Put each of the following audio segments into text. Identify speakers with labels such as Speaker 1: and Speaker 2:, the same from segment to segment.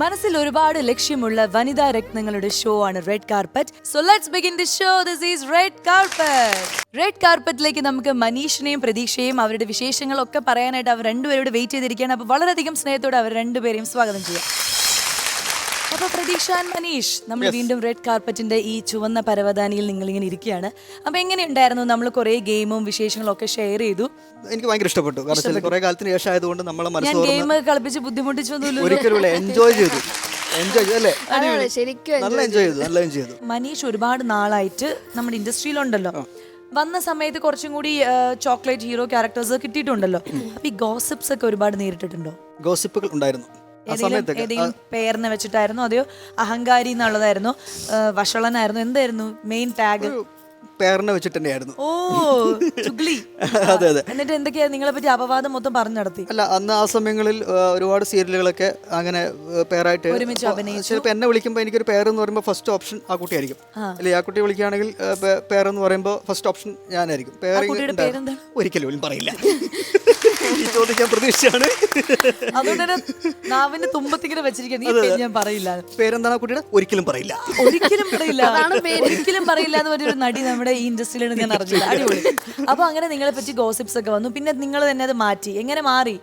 Speaker 1: മനസ്സിൽ ഒരുപാട് ലക്ഷ്യമുള്ള വനിതാ രത്നങ്ങളുടെ ഷോ ആണ് red carpet so let's begin the show this is red carpet red കാർപ്പറ്റിലേക്ക് നമുക്ക് മനീഷിനെയും പ്രതീക്ഷയും അവരുടെ വിശേഷങ്ങളൊക്കെ പറയാനായിട്ട് അവർ രണ്ടുപേരോട് വെയിറ്റ് ചെയ്തിരിക്കുകയാണ്. അപ്പോൾ വളരെയധികം സ്നേഹത്തോടെ അവർ രണ്ടുപേരെയും സ്വാഗതം ചെയ്യാം. അപ്പൊ പ്രതീക്ഷ മനീഷ് നമ്മൾ വീണ്ടും റെഡ് കാർപ്പറ്റിന്റെ ഈ ചുവന്ന പരവതാനിയിൽ നിങ്ങൾ ഇങ്ങനെ ഇരിക്കുകയാണ്. അപ്പൊ എങ്ങനെയുണ്ടായിരുന്നു? നമ്മൾ കുറെ ഗെയിമും വിശേഷങ്ങളും ഒക്കെ ഷെയർ ചെയ്തു.
Speaker 2: എനിക്ക് ഭയങ്കര ഇഷ്ടപ്പെട്ടു. കാരണം കുറെ കാലത്തിന് ശേഷം ആയതുകൊണ്ട് നമ്മളെ
Speaker 1: ഞാൻ ഗെയിം കളിപ്പിച്ച്
Speaker 2: എൻജോയ് ചെയ്തു. എൻജോയ് അല്ലേ?
Speaker 3: അതാണ് ശരിക്കും
Speaker 2: നല്ല എൻജോയ് ചെയ്തു. നല്ല എൻജോയ് ചെയ്തു.
Speaker 1: മനീഷ് ഒരുപാട് നാളായിട്ട് നമ്മുടെ ഇൻഡസ്ട്രിയിലുണ്ടല്ലോ. വന്ന സമയത്ത് കുറച്ചും കൂടി ചോക്ലേറ്റ് ഹീറോ ക്യാരക്ടേഴ്സ് കിട്ടിയിട്ടുണ്ടല്ലോ. അപ്പൊ ഈ ഗോസിപ്സ് ഒക്കെ ഒരുപാട് നേരിട്ടിട്ടുണ്ടോ?
Speaker 2: ഗോസിപ്പുകൾ ഉണ്ടായിരുന്നു.
Speaker 1: ഏതെങ്കിലും പേരിനെ വെച്ചിട്ടായിരുന്നു? അതെയോ? അഹങ്കാരി എന്നുള്ളതായിരുന്നു. വഷളനായിരുന്നു. എന്തായിരുന്നു മെയിൻ ടാഗ്
Speaker 2: പേരിനെ വെച്ചിട്ട് തന്നെയായിരുന്നു.
Speaker 1: ഓ ചുഗ്ലി.
Speaker 2: അതെ അതെ.
Speaker 1: എന്നിട്ട് എന്തൊക്കെയാ നിങ്ങളെ പറ്റി അപവാദം മൊത്തം പറഞ്ഞു നടത്തി?
Speaker 2: അല്ല അന്ന് ആ സമയങ്ങളിൽ ഒരുപാട് സീരിയലുകളൊക്കെ അങ്ങനെ പേരായിട്ട്
Speaker 1: ഒരുമിച്ച് അഭിനയിച്ചു.
Speaker 2: ചിലപ്പോൾ എന്നെ വിളിക്കുമ്പോൾ എനിക്കൊരു പേരെന്ന് പറയുമ്പോൾ ഫസ്റ്റ് ഓപ്ഷൻ ആ കുട്ടിയായിരിക്കും അല്ലെ ആ കുട്ടി വിളിക്കുകയാണെങ്കിൽ പേരെന്ന് പറയുമ്പോൾ ഫസ്റ്റ് ഓപ്ഷൻ ഞാനായിരിക്കും. പേര്? ഒരിക്കലും പറയില്ല. ഈ ചോദ്യം ഞാൻ പ്രതീക്ഷിച്ചാണ്.
Speaker 1: അതുകൊണ്ട് തന്നെ നാവിന്റെ തുമ്പത്തിങ്ങനെ വെച്ചിരിക്കുക നീ പേര് ഞാൻ പറയില്ല.
Speaker 2: പേരെന്താണ് കുട്ടിയുടെ? ഒരിക്കലും പറയില്ല.
Speaker 1: ഒരിക്കലും പറയില്ല. ഒരിക്കലും പറയില്ല എന്ന് പറഞ്ഞൊരു നടി നമ്മുടെ ഈ ഇൻഡസ്ട്രിയിലാണ് ഞാൻ അറിഞ്ഞില്ല. അടിപൊളി. അപ്പൊ അങ്ങനെ നിങ്ങളെ പറ്റി ഗോസിപ്സ് ഒക്കെ വന്നു. പിന്നെ നിങ്ങൾ തന്നെ അത് മാറ്റി. എങ്ങനെ മാറി?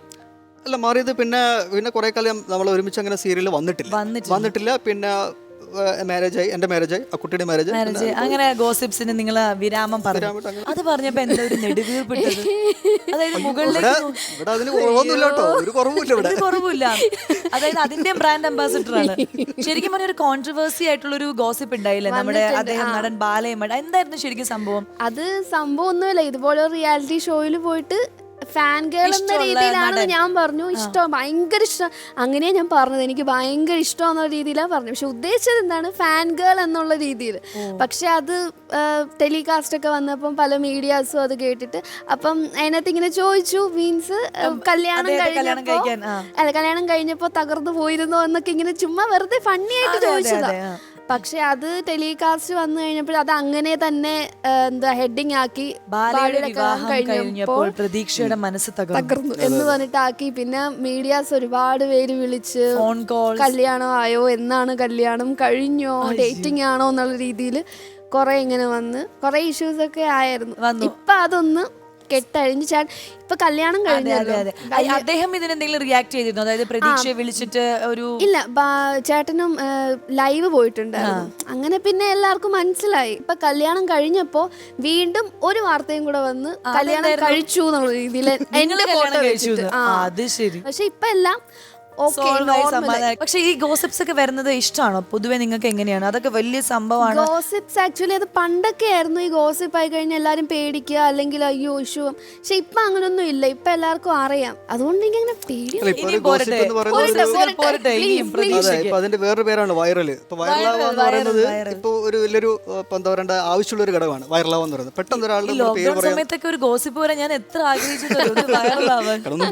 Speaker 2: അല്ല മാറിയത് പിന്നെ പിന്നെ കുറെ കാലം നമ്മൾ ഒരുമിച്ച് അങ്ങനെ സീരിയൽ വന്നിട്ടില്ല.
Speaker 1: വന്നിട്ടില്ല.
Speaker 2: പിന്നെ മാരേജ് ആയി എന്റെ മാരേജ് ആ കുട്ടിയുടെ മാരേജ്
Speaker 1: മാനേജ് അങ്ങനെ ഗോസിപ്സിന് നിങ്ങൾ വിരാമം പറഞ്ഞു. അത് പറഞ്ഞപ്പോ എന്താ ഒരു നെടുവീർപ്പിട്ടത്. അതായത് മുകളിലേക്ക്
Speaker 2: ഇവിടെ അതിന് കുറവൊന്നുമില്ല കേട്ടോ. ഒരു കുറവുമില്ല ഇവിടെ.
Speaker 1: ഒരു കുറവില്ല അതായത് അതിന്റെ ബ്രാൻഡ് അംബാസിഡർ ആണ്. ശരിക്കും പറഞ്ഞ ഒരു കോൺട്രവേഴ്സി ആയിട്ടുള്ള ഒരു ഗോസിപ്പ് ഉണ്ടായില്ലേ? നമ്മുടെ അദ്ദേഹം നടൻ ബാലയമ്മ എന്തായിരുന്നു ശരിക്കും സംഭവം?
Speaker 3: അത് സംഭവം ഒന്നുമില്ല. ഇതുപോലെ റിയാലിറ്റി ഷോയിൽ പോയിട്ട് ഫാൻ ഗേൾ എന്ന
Speaker 1: ഇഷ്ടമുള്ള
Speaker 3: രീതിയിലാണ്
Speaker 1: നടൻ.
Speaker 3: ഞാൻ പറഞ്ഞു. ഇഷ്ടം ഭയങ്കര ഇഷ്ടം. അങ്ങനെയാ ഞാൻ പറഞ്ഞത്. എനിക്ക് ഭയങ്കര ഇഷ്ടം എന്നുള്ള രീതിയിലാണ് പറഞ്ഞു പക്ഷെ ഉദ്ദേശിച്ചത് എന്താണ്? ഫാൻ ഗേൾ എന്നുള്ള രീതിയിൽ. പക്ഷെ അത് ടെലികാസ്റ്റ് ഒക്കെ വന്നപ്പം പല മീഡിയാസും അത് കേട്ടിട്ട് അപ്പം അതിനകത്ത് ഇങ്ങനെ ചോദിച്ചു മീൻസ് കല്യാണം
Speaker 1: കല്യാണം
Speaker 3: കഴിഞ്ഞപ്പോ
Speaker 1: കഴിക്കാൻ, ആ.
Speaker 3: അല്ല കല്യാണം കഴിഞ്ഞപ്പോ തകർന്നു പോയിരുന്നോ എന്നൊക്കെ ഇങ്ങനെ ചുമ്മാ വെറുതെ ഫണ്ണി ആയിട്ട്
Speaker 1: അതെ, അതെ,
Speaker 3: ചോദിച്ചതാ.
Speaker 1: അതെ, ആ.
Speaker 3: പക്ഷെ അത് ടെലികാസ്റ്റ് വന്നു കഴിഞ്ഞപ്പോൾ അത് അങ്ങനെ തന്നെ എന്താ ഹെഡിങ് ആക്കി
Speaker 1: ബാലയുടെ വിവാഹം കഴിഞ്ഞപ്പോൾ പ്രതീക്ഷയുടെ മനസ്സ് തകർന്നു.
Speaker 3: എന്ന് പറഞ്ഞിട്ടാക്കി. പിന്നെ മീഡിയാസ് ഒരുപാട് പേര് വിളിച്ച്
Speaker 1: ഫോൺ കോൾ
Speaker 3: കല്യാണം ആയോ എന്നാണ് കല്യാണം കഴിഞ്ഞോ ഡേറ്റിംഗ് ആണോ എന്നുള്ള രീതിയിൽ കുറെ ഇങ്ങനെ വന്ന് കുറെ ഇഷ്യൂസ് ഒക്കെ ആയിരുന്നു.
Speaker 1: വന്നു.
Speaker 3: ഇപ്പൊ അതൊന്ന് കെട്ടഴിഞ്ഞ് ചാൻ ഇപ്പൊ കല്യാണം
Speaker 1: കഴിഞ്ഞു
Speaker 3: കഴിഞ്ഞല്ലോ.
Speaker 1: അദ്ദേഹം ഇതിനെന്തെങ്കിലും റിയാക്ട് ചെയ്തിരുന്നു? അതായത് പ്രതീക്ഷയെ വിളിച്ചിട്ട് ഒരു
Speaker 3: ഇല്ല ബാ- ചേട്ടനും ലൈവ് പോയിട്ടുണ്ടായിരുന്നു. അങ്ങനെ പിന്നെ എല്ലാവർക്കും മനസ്സിലായി. ഇപ്പൊ കല്യാണം കഴിഞ്ഞപ്പോ വീണ്ടും ഒരു വാർത്തയും കൂടെ വന്ന് കല്യാണം കഴിച്ചു എന്നുള്ള രീതിയിൽ
Speaker 1: നിങ്ങൾ
Speaker 3: എന്റെ
Speaker 1: കല്യാണം
Speaker 3: ഫോട്ടോ
Speaker 1: കഴിച്ചു
Speaker 3: വെച്ചിട്ട്.
Speaker 1: എന്ന്.
Speaker 3: ആ.
Speaker 1: ആ, അത് ശരി.
Speaker 3: പക്ഷെ ഇപ്പൊ എല്ലാം
Speaker 1: പക്ഷെ ഈ ഗോസിപ്സ് ഒക്കെ വരുന്നത് ഇഷ്ടമാണോ പൊതുവെ നിങ്ങൾക്ക് എങ്ങനെയാണ്? അതൊക്കെ വലിയ സംഭവമാണ്.
Speaker 3: ഗോസിപ്സ് ആക്ച്വലി അത് പണ്ടൊക്കെ ആയിരുന്നു ഈ ഗോസിപ്പ് ആയി കഴിഞ്ഞാൽ എല്ലാരും പേടിക്കുക അല്ലെങ്കിൽ അയ്യോ ഇഷ്യൂ. പക്ഷെ ഇപ്പൊ അങ്ങനൊന്നും ഇല്ല. ഇപ്പൊ എല്ലാവർക്കും അറിയാം. അതുകൊണ്ട് എനിക്ക് അങ്ങനെ പേടി
Speaker 2: അല്ല ഒരു gossip എന്ന് പറയുന്നത്
Speaker 1: പോരട്ടെ,
Speaker 3: പോരട്ടെ,
Speaker 1: പോരട്ടെ, ഇനിയും
Speaker 3: please, please.
Speaker 2: അതെ
Speaker 1: പ്രതീക്ഷയ്ക്ക്.
Speaker 2: ഇപ്പൊ അതിന്റെ വേറൊരു പേരാണ് വൈറൽ ഇപ്പൊ വൈറലാവുക എന്ന് പറയുന്നത്. ഇപ്പൊ ഒരു വലിയൊരു എന്താ പറയണ്ട ആവശ്യമുള്ള ഒരു ഘടകമാണ്. വൈറലാവുക എന്ന് പറയുന്നത്. പെട്ടെന്ന് ഒരാളുടെ പേര് പറയാം
Speaker 1: സമയത്തൊക്കെ ഒരു ഗോസിപ്പ് വരെ ഞാൻ എത്ര ആഗ്രഹിച്ചിട്ടുണ്ട്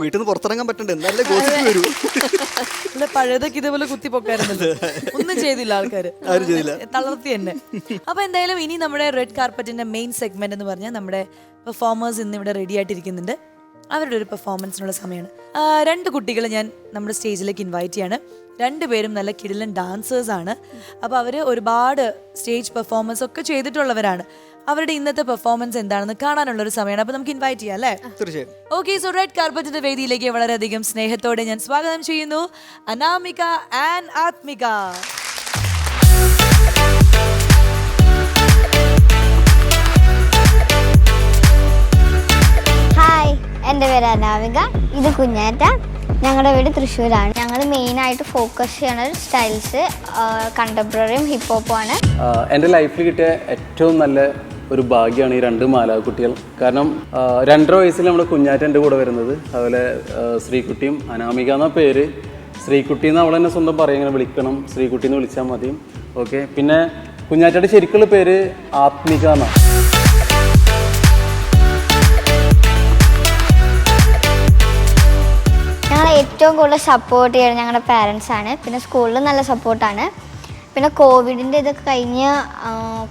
Speaker 2: വീട്ടിൽ നിന്ന് പുറത്തിറങ്ങാൻ പറ്റണ്ടേ. നല്ല ഗോസിപ്പ് വരൂ.
Speaker 1: അല്ല പഴയതൊക്കെ ഇതേപോലെ കുത്തി പൊക്കായിരുന്നത് ഒന്നും ചെയ്തില്ല ആൾക്കാര്.
Speaker 2: ആരും
Speaker 1: തളർത്തി തന്നെ അപ്പൊ എന്തായാലും ഇനി നമ്മുടെ റെഡ് കാർപ്പറ്റിന്റെ മെയിൻ സെഗ്മെന്റ് എന്ന് പറഞ്ഞാൽ നമ്മുടെ പെർഫോമേഴ്സ് ഇന്ന് ഇവിടെ റെഡി ആയിട്ടിരിക്കുന്നുണ്ട്. അവരുടെ ഒരു പെർഫോമൻസിനുള്ള സമയമാണ്. രണ്ട് കുട്ടികളെ ഞാൻ നമ്മുടെ സ്റ്റേജിലേക്ക് ഇൻവൈറ്റ് ചെയ്യാണ്. രണ്ടുപേരും നല്ല കിടിലൻ ഡാൻസേഴ്സ് ആണ്. അപ്പോൾ അവർ ഒരുപാട് സ്റ്റേജ് പെർഫോമൻസ് ഒക്കെ ചെയ്തിട്ടുള്ളവരാണ്. അവരുടെ ഇന്നത്തെ പെർഫോമൻസ് എന്താണെന്ന് കാണാനുള്ള ഒരു സമയമാണ്. അപ്പൊ നമുക്ക് ഇൻവൈറ്റ് ചെയ്യാം അല്ലേ?
Speaker 2: തീർച്ചയായും.
Speaker 1: ഓക്കെ സോ റെഡ് കാർപ്പറ്റിന്റെ വേദിയിലേക്ക് വളരെയധികം സ്നേഹത്തോടെ ഞാൻ സ്വാഗതം ചെയ്യുന്നു. Anamika and Athmika.
Speaker 4: ഹായ് എന്റെ പേര് അനാമിക. ഇത് കുഞ്ഞാറ്റ. ഞങ്ങളുടെ വീട് തൃശ്ശൂരാണ്. ഞങ്ങൾ മെയിനായിട്ട് ഫോക്കസ് ചെയ്യണ സ്റ്റൈൽസ് കണ്ടംപററിയും ഹിപ്പ് ഹോപ്പും ആണ്.
Speaker 5: എന്റെ ലൈഫിൽ കിട്ടിയ ഏറ്റവും നല്ല ഒരു ഭാഗ്യമാണ് ഈ രണ്ട് മാലാകുട്ടികൾ കാരണം രണ്ടര വയസ്സിൽ നമ്മുടെ കുഞ്ഞാറ്റ എന്റെ കൂടെ വരുന്നത്. അതുപോലെ ശ്രീകുട്ടിയും അനാമിക എന്ന പേര്. ശ്രീകുട്ടി എന്ന് അവൾ തന്നെ സ്വന്തം പറയും ഇങ്ങനെ വിളിക്കണം. ശ്രീകുട്ടി എന്ന് വിളിച്ചാൽ മതി. ഓക്കെ. പിന്നെ കുഞ്ഞാറ്റയുടെ ശരിക്കുള്ള പേര് ആത്മിക എന്നാണ്
Speaker 4: ഏറ്റവും കൂടുതൽ സപ്പോർട്ട് ചെയ്യുന്നത് ഞങ്ങളുടെ പാരൻസ് ആണ്. പിന്നെ സ്കൂളിൽ നല്ല സപ്പോർട്ടാണ് പിന്നെ കോവിഡിന്റെ ഇതൊക്കെ കഴിഞ്ഞ്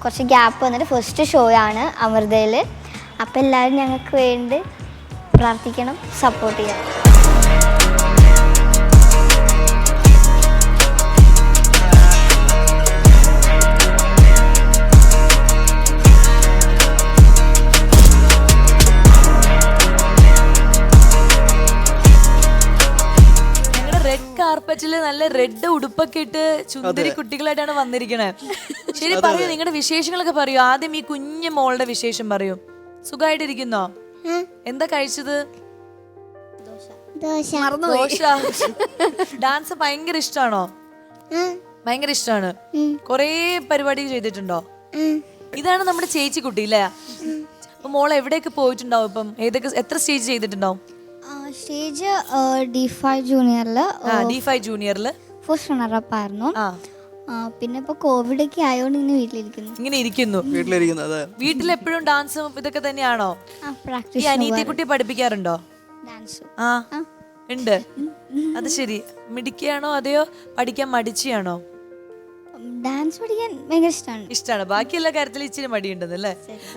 Speaker 4: കുറച്ച് ഗ്യാപ്പ് വന്നിട്ട് ഫസ്റ്റ് ഷോ ആണ് അമൃതയിൽ അപ്പോൾ എല്ലാവരും ഞങ്ങൾക്ക് വേണ്ടി പ്രാർത്ഥിക്കണം സപ്പോർട്ട് ചെയ്യണം.
Speaker 1: നല്ല റെഡ് ഉടുപ്പൊക്കെ ഇട്ട് ചുന്ദരി കുട്ടികളായിട്ടാണ് വന്നിരിക്കണേ. ശരി പറയൂ നിങ്ങളുടെ വിശേഷങ്ങളൊക്കെ പറയൂ. ആദ്യം ഈ കുഞ്ഞു മോളുടെ വിശേഷം പറയൂ. സുഖമായിട്ടിരിക്കുന്നോ എന്താ കഴിച്ചത്?
Speaker 4: ദോശ.
Speaker 1: ദോശ. ഡാൻസ് ഭയങ്കര ഇഷ്ടാണോ ഭയങ്കര ഇഷ്ടാണ് കൊറേ പരിപാടി ചെയ്തിട്ടുണ്ടോ? ഇതാണ് നമ്മുടെ ചേച്ചി കുട്ടി അല്ലേ അപ്പൊ മോൾ എവിടെയൊക്കെ പോയിട്ടുണ്ടാവും ഇപ്പം? ഏതൊക്കെ എത്ര സ്റ്റേജ് ചെയ്തിട്ടുണ്ടാവും?
Speaker 4: സ്റ്റേജ് ഡി ഫൈവ് ജൂനിയറിൽ
Speaker 1: ഡി ഫൈവ് ജൂനിയറിൽ.
Speaker 4: ഫസ്റ്റ് റണ്ണറപ്പ് ആയിരുന്നു. പിന്നെ ഇപ്പൊ കോവിഡ് ഒക്കെ ആയതുകൊണ്ട് ഇങ്ങനെ വീട്ടിലിരിക്കുന്നു.
Speaker 1: ഇങ്ങനെ ഇരിക്കുന്നു.
Speaker 2: വീട്ടിലിരിക്കുന്നു അതെ.
Speaker 1: വീട്ടിൽ എപ്പോഴും ഡാൻസും ഇതൊക്കെ തന്നെയാണോ?
Speaker 4: ആ
Speaker 1: ഈ
Speaker 4: പ്രാക്ടീസ്
Speaker 1: അനീതി കുട്ടി പഠിപ്പിക്കാറുണ്ടോ?
Speaker 4: ഡാൻസ്
Speaker 1: ആ. ഉണ്ട്. അത് ശരി. മിടിക്കുകയാണോ അതെയോ? പഠിക്കാൻ മടിച്ചാണോ
Speaker 4: ഡാൻസ് പഠിക്കാൻ ഭയങ്കര ഇഷ്ടമാണ്
Speaker 1: ഇഷ്ടമാണ് ബാക്കി എല്ലാ കാര്യത്തിലും ഇച്ചിരി മടിയുണ്ടെന്നല്ലേ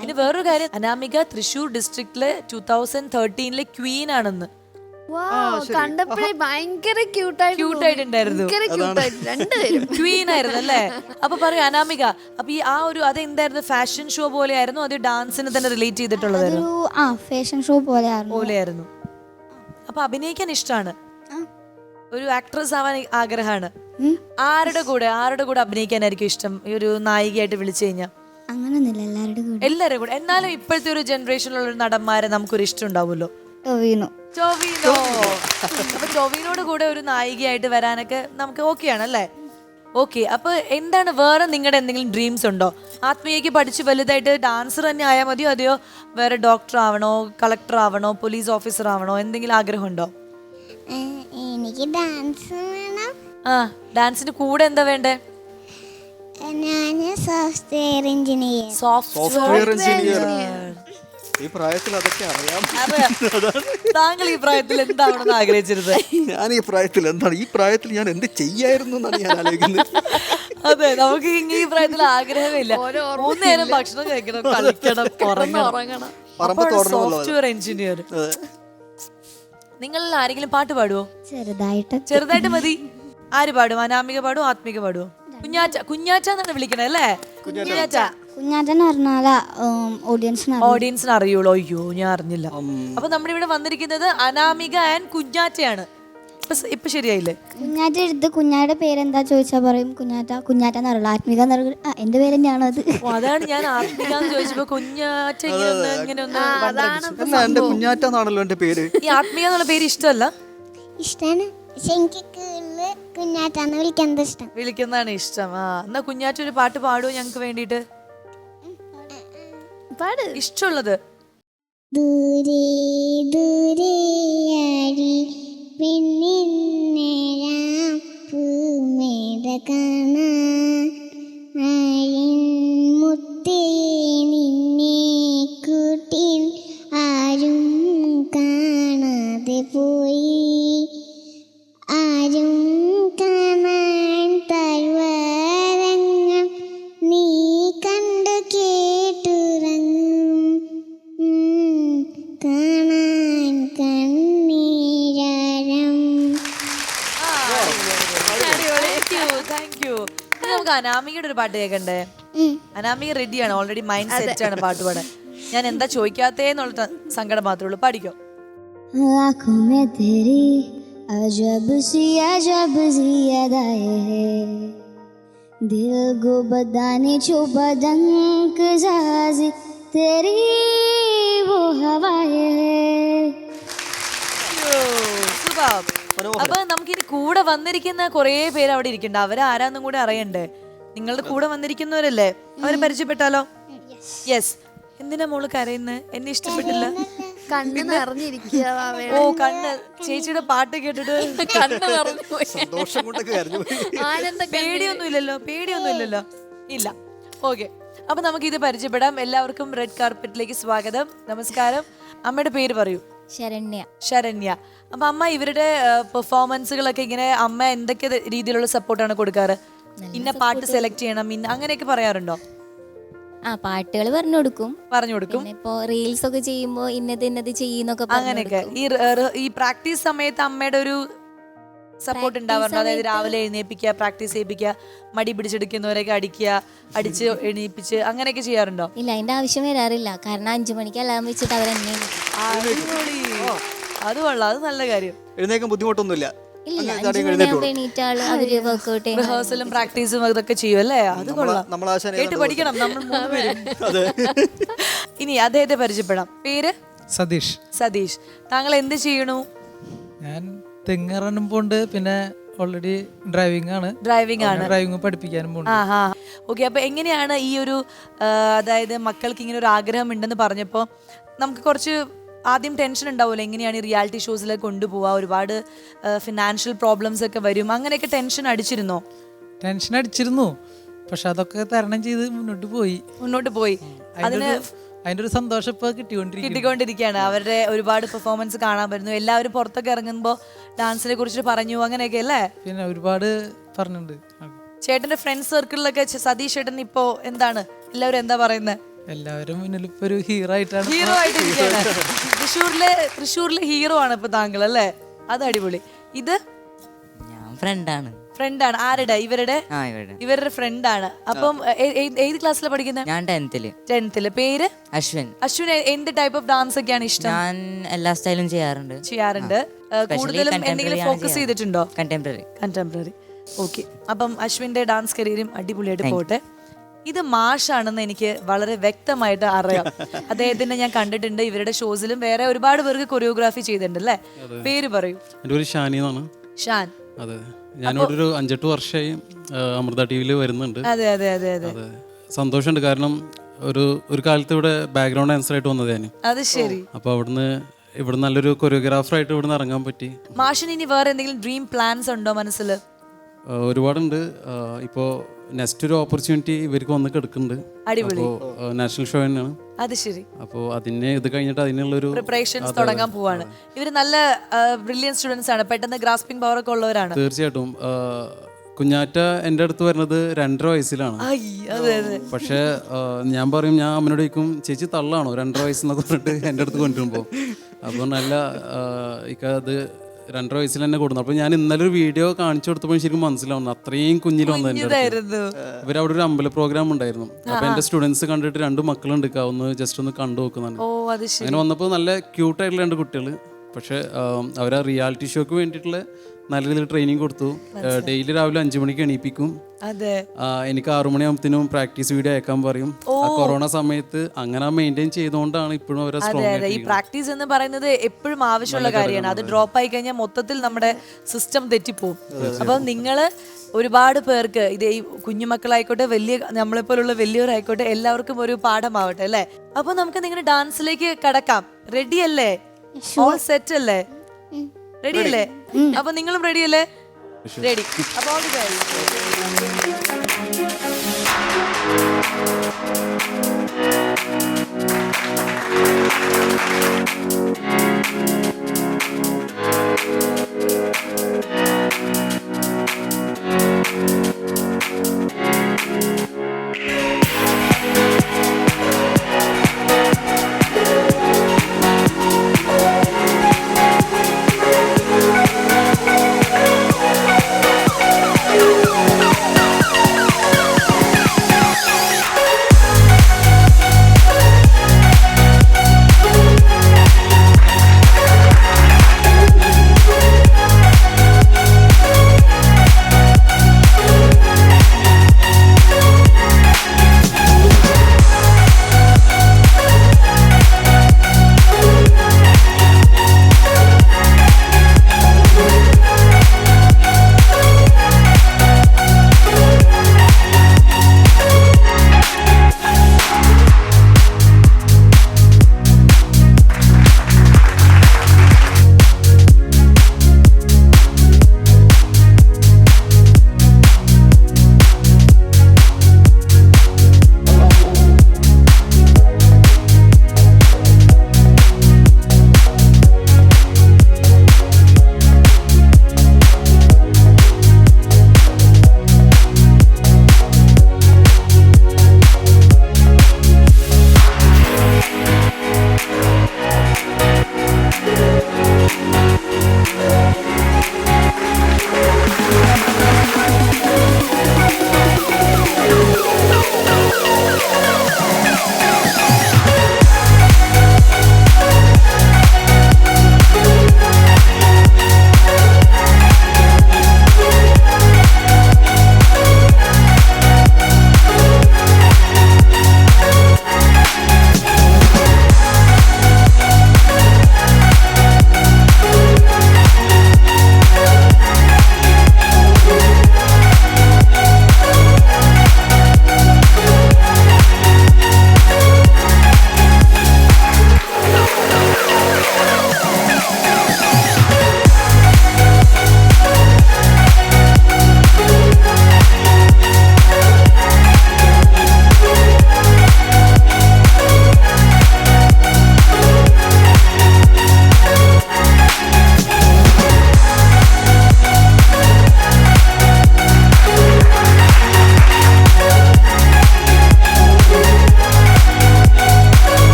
Speaker 1: പിന്നെ വേറൊരു കാര്യം. അനാമിക തൃശൂർ ഡിസ്ട്രിക്റ്റിലെ ടൂ തൗസൻഡ് തേർട്ടീനിലെ ക്വീൻ ആണെന്ന്.
Speaker 3: കണ്ടപ്പോഴേ ഭയങ്കര
Speaker 1: ആയിരുന്നു അല്ലേ? അപ്പൊ പറയൂ അനാമിക അപ്പൊ ഈ ആ ഒരു അതെന്തായിരുന്നു ഫാഷൻ ഷോ പോലെ ആയിരുന്നു അത് ഡാൻസിന് തന്നെ റിലേറ്റ് ചെയ്തിട്ടുള്ളതായിരുന്നു?
Speaker 4: ആ ഫാഷൻ ഷോ പോലെ ആയിരുന്നു
Speaker 1: പോലെയായിരുന്നു. അപ്പൊ അഭിനയിക്കാൻ ഇഷ്ടമാണ് ഒരു ആക്ട്രസ് ആവാൻ ആഗ്രഹമാണ്. ആരുടെ കൂടെ ആരുടെ കൂടെ അഭിനയിക്കാനായിരിക്കും ഇഷ്ടം? ഈ ഒരു നായികയായിട്ട് വിളിച്ചു കഴിഞ്ഞാൽ.
Speaker 4: അങ്ങനൊന്നുമില്ല എല്ലാവരുടെ കൂടെ.
Speaker 1: എല്ലാവരും കൂടെ. എന്നാലും ഇപ്പോഴത്തെ ഒരു ജനറേഷനിലുള്ള ഒരു നടന്മാരെ നമുക്കൊരു ഇഷ്ടം ഉണ്ടാവുമല്ലോ.
Speaker 4: ടൊവീനു.
Speaker 1: ടൊവിനോ. അപ്പൊ ടൊവിനോട് കൂടെ ഒരു നായികയായിട്ട് വരാനൊക്കെ നമുക്ക് ഓക്കെയാണ് അല്ലേ? ഓക്കെ അപ്പൊ എന്താണ് വേറെ നിങ്ങളുടെ എന്തെങ്കിലും ഡ്രീംസ് ഉണ്ടോ? ആത്മീയക്ക് പഠിച്ച് വലുതായിട്ട് ഡാൻസർ തന്നെ ആയാൽ മതിയോ? അതെയോ വേറെ ഡോക്ടർ ആവണോ കളക്ടർ ആവണോ പോലീസ് ഓഫീസർ ആവണോ? എന്തെങ്കിലും ആഗ്രഹമുണ്ടോ
Speaker 4: എനിക്ക് ഡാൻസ് വേണം.
Speaker 1: ആ ഡാൻസിന്റെ കൂടെ എന്താ വേണ്ടേ?
Speaker 4: ഞാൻ സോഫ്റ്റ്വെയർ എഞ്ചിനീയർ
Speaker 2: സോഫ്റ്റ്വെയർ എഞ്ചിനീയർ ഈ പ്രായത്തിൽ അതൊക്കെ അറിയാം.
Speaker 1: താങ്കൾ ഈ പ്രായത്തിൽ എന്താണെന്ന് ആഗ്രഹിച്ചിരുന്നത്
Speaker 2: ഞാൻ ഈ പ്രായത്തിൽ എന്താണ്? ഈ പ്രായത്തിൽ ഞാൻ എന്ത് ചെയ്യായിരുന്നു എന്നാണ് ഞാൻ ആലോചിക്കുന്നത്.
Speaker 1: അതെ നമുക്ക് ഇനി ഈ പ്രായത്തിൽ ആഗ്രഹമില്ല മൂന്ന് നേരം ഭക്ഷണം കഴിക്കണം കളിക്കണം ഉറങ്ങണം. സോഫ്റ്റ്വെയർ എഞ്ചിനീയർ നിങ്ങൾ ആരെങ്കിലും പാട്ട് പാടുവോ?
Speaker 4: ചെറുതായിട്ട്.
Speaker 1: ചെറുതായിട്ട് മതി. ആര് പാടും? അനാമിക പാടുവോ? ആത്മിക പാടുവോ? കുഞ്ഞാച്ച കുഞ്ഞാച്ച എന്നാണ് വിളിക്കണേ അല്ലേ?
Speaker 4: കുഞ്ഞാച്ച. പറഞ്ഞാൽ ഓഡിയൻസിന്
Speaker 1: ഓഡിയൻസിന് അറിയുള്ളൂ. അയ്യോ ഞാൻ അറിഞ്ഞില്ല. അപ്പൊ നമ്മുടെ ഇവിടെ വന്നിരിക്കുന്നത് അനാമിക ആൻഡ് കുഞ്ഞാറ്റയാണ് ഇപ്പൊ ശരിയായില്ലേ?
Speaker 4: കുഞ്ഞാറ്റ എടുത്ത് കുഞ്ഞാടെ പേരെന്താ ചോദിച്ചാൽ പറയും? കുഞ്ഞാറ്റ കുഞ്ഞാറ്റ എന്നറിയില്ല ആത്മിക എന്റെ പേര് തന്നെയാണോ അത്?
Speaker 1: ഓ, അതാണ് ഞാൻ ആത്മിക എന്ന് ചോദിച്ചപ്പോ കുഞ്ഞാറ്റ ഇങ്ങനെ ഒന്ന്
Speaker 2: എന്റെ പേര്?
Speaker 1: ഈ ആത്മിക എന്നുള്ള പേര് ഇഷ്ടമല്ല?
Speaker 4: ഇഷ്ടമാണ് പക്ഷെ എനിക്ക് കുഞ്ഞാറ്റാന്ന് വിളിക്കുന്നത് ഇഷ്ടം?
Speaker 1: വിളിക്കുന്നതാണ് ഇഷ്ടം. ആ എന്നാ കുഞ്ഞാറ്റ ഒരു പാട്ട് പാടുവോ ഞങ്ങക്ക് വേണ്ടിട്ട്
Speaker 3: പാട്.
Speaker 1: ഇഷ്ടമുള്ളത്.
Speaker 4: ദൂരേ ദൂരെയാടി പെണ്ണിന്നേരാം പൂമേട കാണാൻ മുത്തേ
Speaker 1: പാട്ട് കേൾക്കണ്ടേ അനാമിക റെഡിയാണ് ഓൾറെഡി മൈൻഡ് സെറ്റ് ആണ് പാട്ട് പാടാൻ ഞാൻ എന്താ ചോദിക്കാത്തേന്നുള്ള ത- സങ്കടം മാത്രമേ ഉള്ളൂ പഠിക്കോ
Speaker 4: आंखों में तेरी अजब सी अजब सी अदाएं हैं दिल को बदाने छो बदंक जाजी तेरी वो हवाएं हैं
Speaker 1: സുഖം അപ്പൊ നമുക്ക് ഇനി കൂടെ വന്നിരിക്കുന്ന കുറേ പേര് അവിടെ ഇരിക്കണ്ട അവരാരാന്നും കൂടെ അറിയണ്ടേ നിങ്ങളുടെ കൂടെ വന്നിരിക്കുന്നവരല്ലേ? അവരെ പരിചയപ്പെട്ടാലോ? യെസ് എന്തിനാ മോൾ കരയുന്നത് എന്നെ ഇഷ്ടപ്പെട്ടില്ല.
Speaker 3: കണ്ണ് നിറഞ്ഞിരിക്കുക
Speaker 1: ഓ കണ്ണ്. ചേച്ചിയുടെ പാട്ട് കേട്ടിട്ട് കണ്ണ് നിറഞ്ഞു പോയി.
Speaker 2: സന്തോഷം കൊണ്ടൊക്കെ കരഞ്ഞു പോയി.
Speaker 3: ആനന്ദ
Speaker 1: പേടിയൊന്നും ഇല്ലല്ലോ പേടിയൊന്നും ഇല്ലല്ലോ ഇല്ല. ഓക്കെ അപ്പൊ നമുക്ക് ഇത് പരിചയപ്പെടാം. എല്ലാവർക്കും റെഡ് കാർപ്പറ്റിലേക്ക് സ്വാഗതം. നമസ്കാരം. അമ്മയുടെ പേര് പറയൂ.
Speaker 4: ശരണ്യ.
Speaker 1: ശരണ്യ. അപ്പൊ അമ്മ ഇവരുടെ പെർഫോമൻസുകളൊക്കെ ഇങ്ങനെ അമ്മ എന്തൊക്കെ രീതിയിലുള്ള സപ്പോർട്ടാണ് കൊടുക്കാറ്? ഇന്ന പാട്ട് സെലക്ട് ചെയ്യണം ഇന്ന അങ്ങനെയൊക്കെ പറയാറുണ്ടോ?
Speaker 6: ആ പാട്ടുകൾ പറഞ്ഞു കൊടുക്കും.
Speaker 1: പറഞ്ഞു കൊടുക്കും.
Speaker 6: ഇപ്പോ റീൽസ് ഒക്കെ ചെയ്യുമ്പോ ഇന്നത് ഇന്നത് ചെയ്യുന്നൊക്കെ
Speaker 1: അങ്ങനെയൊക്കെ. ഈ ഈ പ്രാക്ടീസ് സമയത്ത് അമ്മയുടെ ഒരു സപ്പോർട്ട് ഉണ്ടാവാറുണ്ടോ. അതായത് രാവിലെ എഴുന്നേപ്പിക്കുക പ്രാക്ടീസ് ചെയ്യിപ്പിക്കുക മടി പിടിച്ചെടുക്കുന്നവരൊക്കെ അടിക്കുക അടിച്ച് എണീപ്പിച്ച് അങ്ങനെയൊക്കെ ചെയ്യാറുണ്ടോ?
Speaker 6: ഇല്ല അതിന്റെ ആവശ്യം വരാറില്ല. കാരണം അഞ്ചു മണിക്ക് അലാം വെച്ചിട്ട് അവരെന്നെ
Speaker 1: അത് കൊള്ളാം. അത് നല്ല കാര്യം.
Speaker 2: എഴുന്നേക്കാൻ ബുദ്ധിമുട്ടൊന്നുമില്ല.
Speaker 6: ഇല്ല അഞ്ചു
Speaker 2: തടയും
Speaker 6: മണിയാകുമ്പോ എണീറ്റാൾ അവർ വർക്ക്ഔട്ട്
Speaker 1: റിഹേഴ്സലും പ്രാക്ടീസും അതൊക്കെ ചെയ്യും അല്ലേ? അത് കൊള്ളാം.
Speaker 2: നമ്മൾ ആശാനെ
Speaker 1: കേട്ട് പഠിക്കണം നമ്മൾ മൂന്നുപേരും ഇനി അദ്ദേഹത്തെ പരിചയപ്പെടാം. പേര്?
Speaker 7: സതീഷ്.
Speaker 1: സതീഷ്. താങ്കൾ എന്ത് ചെയ്യണു?
Speaker 7: ഞാൻ തെങ്ങിറങ്ങാനും പോണ്ട് പിന്നെ ഓൾറെഡി ഡ്രൈവിംഗ് ആണ്.
Speaker 1: ഡ്രൈവിംഗ് ആണ്.
Speaker 7: ഡ്രൈവിംഗ് പഠിപ്പിക്കാനും പോണ്ട്.
Speaker 1: ആ ഹാ ഓക്കെ അപ്പൊ എങ്ങനെയാണ് ഈ ഒരു ആ, അതായത് മക്കൾക്ക് ഇങ്ങനെ ഒരു ആഗ്രഹം ഉണ്ടെന്ന് പറഞ്ഞപ്പോൾ നമുക്ക് കുറച്ച് ആദ്യം ടെൻഷൻ ഉണ്ടാവുമല്ലോ എങ്ങനെയാണ് ഈ റിയാലിറ്റി ഷോസിൽ കൊണ്ടുപോവുക? ഒരുപാട് ഫിനാൻഷ്യൽ പ്രോബ്ലംസ് ഒക്കെ വരും. അങ്ങനെയൊക്കെ ടെൻഷൻ അടിച്ചിരുന്നോ?
Speaker 7: ടെൻഷൻ അടിച്ചിരുന്നു. പക്ഷെ അതൊക്കെ തരണം ചെയ്ത് മുന്നോട്ട് പോയി.
Speaker 1: മുന്നോട്ട് പോയി.
Speaker 7: അതിന് അതിന്റെ ഒരു സന്തോഷം ഇപ്പൊ കിട്ടിക്കൊണ്ടിരിക്കും
Speaker 1: കിട്ടിക്കൊണ്ടിരിക്കുകയാണ്. അവരുടെ ഒരുപാട് പെർഫോമൻസ് കാണാൻ പറ്റുന്നു എല്ലാവരും പുറത്തൊക്കെ ഇറങ്ങുമ്പോൾ ഡാൻസിനെ കുറിച്ച് പറഞ്ഞു അങ്ങനെയൊക്കെ അല്ലേ?
Speaker 7: പിന്നെ ഒരുപാട് പറഞ്ഞിട്ടുണ്ട്.
Speaker 1: ചേട്ടന്റെ ഫ്രണ്ട് സർക്കിളിലൊക്കെ സതീഷ് ചേട്ടൻ ഇപ്പോ എന്താണ്? എല്ലാവരും എന്താ പറയുന്നത്
Speaker 7: എല്ലാവരും മുന്നിൽ ഇപ്പൊ ഒരു ഹീറോ ആയിട്ടാണ്
Speaker 1: ഹീറോ ആയിട്ടിരിക്കുകയാണ്. തൃശ്ശൂരിലെ തൃശ്ശൂരിലെ ഹീറോ ആണ് ഇപ്പൊ താങ്കൾ അല്ലേ? അത് അടിപൊളി. ഇത്?
Speaker 8: ഞാൻ ഫ്രണ്ടാണ്
Speaker 1: ഫ്രണ്ടാണ് ആരുടെ? ഇവരുടെ?
Speaker 8: ആ ഇവിടെ
Speaker 1: ഇവരുടെ ഫ്രണ്ടാണ് അപ്പം ഏ- ഏ- ഏത് ക്ലാസ്സിലാണ് പഠിക്കുന്നത്
Speaker 8: ഞാൻ ടെൻത്തിൽ
Speaker 1: ടെൻത്തിൽ പേര്?
Speaker 8: അശ്വിൻ.
Speaker 1: അശ്വിൻ എന്ത് ടൈപ്പ് ഓഫ് ഡാൻസ് ഒക്കെയാണ് ഇഷ്ടം?
Speaker 8: ഞാൻ എല്ലാ സ്റ്റൈലും ചെയ്യാറുണ്ട്.
Speaker 1: ചെയ്യാറുണ്ട്. കൂടുതലും എന്തെങ്കിലും ഫോക്കസ് ചെയ്തിട്ടുണ്ടോ?
Speaker 8: കണ്ടംപററി
Speaker 1: കണ്ടംപററി ഓക്കെ അപ്പം അശ്വിന്റെ ഡാൻസ് കരിയറും അടിപൊളിയായിട്ട് പോട്ടെ ഇത് മാഷാണെന്ന് എനിക്ക് വളരെ വ്യക്തമായിട്ട് അറിയാം. അദ്ദേഹത്തിന്റെ ഞാൻ കണ്ടിട്ടുണ്ട്. ഇവരുടെ ഷോസിലും വേറെ ഒരുപാട് പേർക്ക് കൊറിയോഗ്രാഫി ചെയ്തിട്ടുണ്ട് അല്ലേ പേര് പറയൂ.
Speaker 9: എന്റെ പേര് ഷാനി എന്നാണ്.
Speaker 1: ഷാൻ.
Speaker 9: അതെ. ഞാനിവിടെ അഞ്ചെട്ട് വർഷമായി അമൃത ടി വിയിൽ വരുന്നുണ്ട്.
Speaker 1: അതെ അതെ അതെ അതെ.
Speaker 9: സന്തോഷമുണ്ട്. കാരണം ഒരു ഒരു കാലത്ത് ഇവിടെ ബാക്ക്ഗ്രൗണ്ട് ആൻസർ ആയിട്ട് വന്നത് ഞാൻ
Speaker 1: അത് ശരി.
Speaker 9: അപ്പൊ അവിടുന്ന് ഇവിടെ നല്ലൊരു കൊറിയോഗ്രാഫർ ആയിട്ട് ഇവിടുന്ന് ഇറങ്ങാൻ പറ്റി.
Speaker 1: മാഷിന് ഇനി വേറെ എന്തെങ്കിലും ഡ്രീം പ്ലാൻസ് ഉണ്ടോ മനസ്സിൽ
Speaker 9: ഒരുപാടുണ്ട്. ഇപ്പോൾ നെക്സ്റ്റ് ഒരു ഓപ്പർച്യൂണിറ്റി ഇവർക്ക് വന്ന് കിടക്കുന്നുണ്ട്.
Speaker 1: അടിപൊളി.
Speaker 9: നാഷണൽ ഷോ തന്നെയാണ്.
Speaker 1: അത് ശരി.
Speaker 9: അപ്പോൾ അതിനെ ഇത് കഴിഞ്ഞിട്ട് അതിനുള്ളൊരു
Speaker 1: പ്രിപ്പറേഷൻസ് തുടങ്ങാൻ പോവാണ്. ഇവർ നല്ല ബ്രില്യൻ സ്റ്റുഡൻസ് ആണ്. പെട്ടെന്ന് ഗ്രാസ്പിംഗ് പവർ ഒക്കെ ഉള്ളവരാണ്.
Speaker 9: തീർച്ചയായിട്ടും. കുഞ്ഞാറ്റ എന്റെ അടുത്ത് വരുന്നത് രണ്ടര വയസ്സിലാണ്. പക്ഷെ ഞാൻ പറയും ഞാൻ അമ്മനോട് ചോദിക്കും ചേച്ചി തള്ളാണോ? രണ്ടര വയസ്സെന്നൊക്കെ പറഞ്ഞിട്ട് എന്റെ അടുത്ത് കൊണ്ടുവരുമ്പോൾ അപ്പോൾ നല്ല ഇക്ക അത് രണ്ടര വയസ്സിൽ തന്നെ കൊടുന്നു. അപ്പൊ ഞാൻ ഇന്നലെ ഒരു വീഡിയോ കാണിച്ചു കൊടുത്തപ്പോൾ ശരിക്കും മനസ്സിലാവുന്നു. അത്രയും കുഞ്ഞിൽ വന്നു ഇവർ
Speaker 1: അവിടെ
Speaker 9: ഇവരവിടെ ഒരു അമ്പല പ്രോഗ്രാം ഉണ്ടായിരുന്നു. അപ്പൊ എന്റെ സ്റ്റുഡൻസ് കണ്ടിട്ട് രണ്ട് മക്കളുണ്ട് ഒന്ന് ജസ്റ്റ് ഒന്ന് കണ്ടു നോക്കുന്നുണ്ട്. അങ്ങനെ വന്നപ്പോൾ നല്ല ക്യൂട്ടായിട്ടുള്ള രണ്ട് കുട്ടികൾ പക്ഷെ അവർ ആ റിയാലിറ്റി ഷോക്ക് വേണ്ടിയിട്ടുള്ള നല്ല രീതിയിൽ ട്രെയിനിങ് കൊടുത്തു. ഡെയിലി രാവിലെ അഞ്ചു മണിക്ക് എണീപ്പിക്കും. എനിക്ക് ആറു മണിയാകുമ്പത്തിനും പ്രാക്ടീസ് വീഡിയോ അയക്കാൻ പറയും. കൊറോണ സമയത്ത് അങ്ങനെ മെയിന്റെയിൻ ചെയ്തുകൊണ്ടാണ് ഇപ്പോഴും അവരെ സ്ട്രോങ്
Speaker 1: ഈ പ്രാക്ടീസ് എന്ന് പറയുന്നത് എപ്പോഴും ആവശ്യമുള്ള കാര്യമാണ്. അത് ഡ്രോപ്പ് ആയി കഴിഞ്ഞാൽ മൊത്തത്തിൽ നമ്മുടെ സിസ്റ്റം തെറ്റിപ്പോവും. അപ്പം നിങ്ങൾ ഒരുപാട് പേർക്ക് ഇത് ഈ കുഞ്ഞുമക്കളായിക്കോട്ടെ വലിയ നമ്മളെപ്പോലുള്ള വലിയവരായിക്കോട്ടെ എല്ലാവർക്കും ഒരു പാഠമാവട്ടെ അല്ലേ? അപ്പൊ നമുക്ക് നിങ്ങളുടെ ഡാൻസിലേക്ക് കടക്കാം. റെഡി അല്ലേ? ഓൾ സെറ്റ് അല്ലേ? റെഡി അല്ലേ അപ്പൊ നിങ്ങളും റെഡി അല്ലേ? റെഡി അപ്പൊ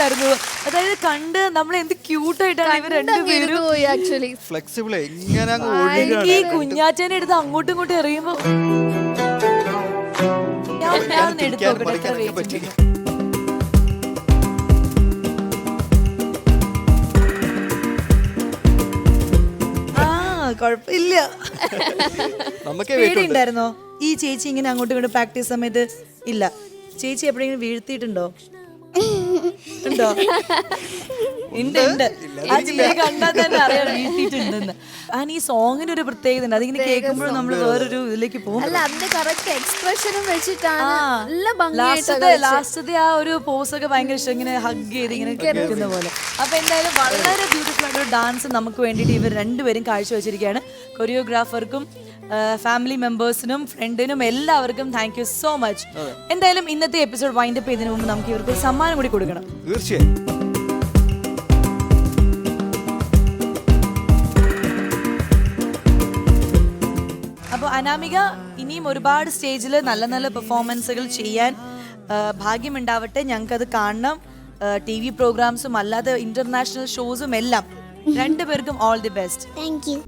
Speaker 1: ആയിരുന്നു അതായത് കണ്ട് നമ്മൾ എന്ത് ക്യൂട്ടായിട്ടാണ് ഇവർ രണ്ടുപേരും
Speaker 3: പോയി ആക്ച്വലി
Speaker 2: ഫ്ലെക്സിബിൾ ഇങ്ങനെ അങ്ങ്
Speaker 1: എനിക്ക് ഈ കുഞ്ഞാറ്റേനെ എടുത്ത് അങ്ങോട്ടും ഇങ്ങോട്ടും എറിയുമ്പോ ഞാൻ ഞാൻ ഒന്ന് എടുത്ത്
Speaker 2: തിരിക്കാനും
Speaker 1: നോക്കട്ടെ, എത്ര
Speaker 2: മറിക്കാനൊക്കെ
Speaker 1: weight
Speaker 2: പറ്റി.
Speaker 1: ഉണ്ട്. ആ കുഴപ്പമില്ല
Speaker 2: നമുക്കേ weight ഉണ്ട്.
Speaker 1: പേടിയുണ്ടായിരുന്നോ ഈ ചേച്ചി ഇങ്ങനെ അങ്ങോട്ടും ഇങ്ങോട്ടും പ്രാക്ടീസ് സമയത്ത് ഇല്ല. ചേച്ചി എപ്പോഴെങ്കിലും വീഴ്ത്തിയിട്ടുണ്ടോ? ഉണ്ടോ? ഉണ്ട് ഉണ്ട്. ആ ചിരി കണ്ടാൽ തന്നെ അറിയാം ഈ സോങ്ങിന് ഒരു പ്രത്യേകത ഉണ്ട്. അതിങ്ങനെ കേൾക്കുമ്പോഴും നമ്മൾ വേറൊരു ഇതിലേക്ക് പോകും.
Speaker 3: അല്ല അതിന്റെ കറക്റ്റ് എക്സ്പ്രഷനും വെച്ചിട്ടാണ്
Speaker 1: ആ.
Speaker 3: നല്ല ഭംഗിയായിട്ട്
Speaker 1: ലാസ്റ്റത്തെ ലാസ്റ്റത്തെ ആ ഒരു പോസ് ഒക്കെ ഭയങ്കര ഇഷ്ടം. ഇങ്ങനെ ഹഗ് ചെയ്ത് ഇങ്ങനെ കേൾക്കുന്ന പോലെ. അപ്പൊ എന്തായാലും വളരെ ബ്യൂട്ടിഫുൾ ആയിട്ട് ഒരു ഡാൻസ് നമുക്ക് വേണ്ടിയിട്ട് ഇവർ രണ്ടുപേരും കാഴ്ചവെച്ചിരിക്കുകയാണ്. കൊറിയോഗ്രാഫർക്കും ഫാമിലി മെമ്പേഴ്സിനും ഫ്രണ്ടിനും എല്ലാവർക്കും താങ്ക് യു സോ മച്ച് എന്തായാലും ഇന്നത്തെ എപ്പിസോഡ് വൈൻഡ് അപ്പ് ചെയ്തതിനു മുമ്പ് നമുക്ക് ഇവർക്ക് സമ്മാനം കൂടി കൊടുക്കണം.
Speaker 2: തീർച്ചയായും.
Speaker 1: അപ്പോൾ അനാമിക ഇനിയും ഒരുപാട് സ്റ്റേജിൽ നല്ല നല്ല പെർഫോമൻസുകൾ ചെയ്യാൻ ഭാഗ്യമുണ്ടാവട്ടെ. ഞങ്ങൾക്കത് കാണണം. ടി വി പ്രോഗ്രാംസും അല്ലാതെ ഇന്റർനാഷണൽ ഷോസും എല്ലാം. രണ്ടുപേർക്കും all the best
Speaker 4: thank you